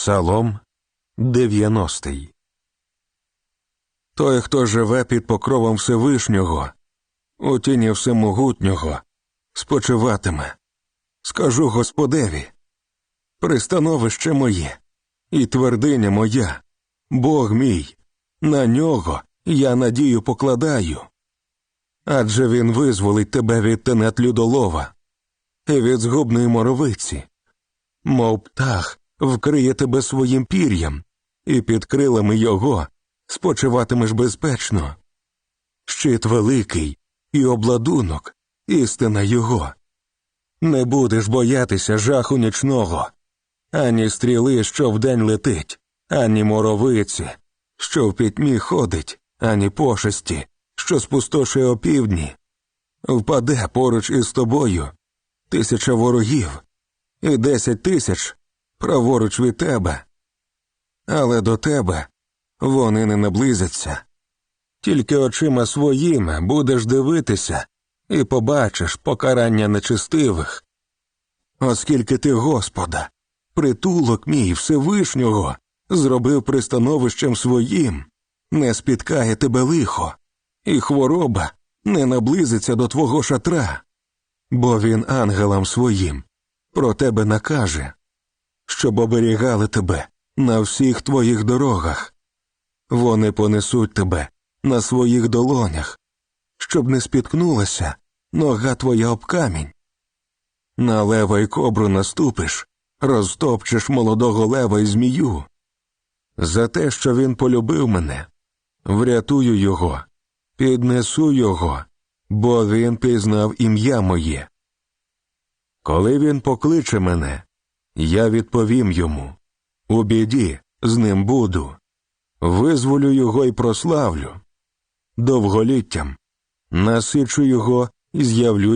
Псалом 90 Той, хто живе під покровом Всевишнього, у тіні Всемогутнього, спочиватиме. Скажу Господеві, пристановище моє і твердиня моя, Бог мій, на нього я надію покладаю. Адже він визволить тебе від тенет людолова і від згубної моровиці, мов птах вкриє тебе своїм пір'ям, і під крилами його спочиватимеш безпечно. Щит великий і обладунок, істина його. Не будеш боятися жаху нічного, ані стріли, що вдень летить, ані моровиці, що в пітьмі ходить, ані пошесті, що спустошує опівдні. Впаде поруч із тобою тисяча ворогів і десять тисяч праворуч від тебе. Але до тебе вони не наблизяться. Тільки очима своїми будеш дивитися і побачиш покарання нечистивих. Оскільки ти, Господа, притулок мій Всевишнього, зробив пристановищем своїм, не спіткає тебе лихо, і хвороба не наблизиться до твого шатра, бо він ангелам своїм про тебе накаже, щоб оберігали тебе на всіх твоїх дорогах. Вони понесуть тебе на своїх долонях, щоб не спіткнулася нога твоя об камінь. На лева й кобру наступиш, розтопчеш молодого лева й змію. За те, що він полюбив мене, врятую його, піднесу його, бо він пізнав ім'я моє. Коли він покличе мене, я відповім йому. У біді з ним буду, визволю його й прославлю, довголіттям. Насичу його і з'явлю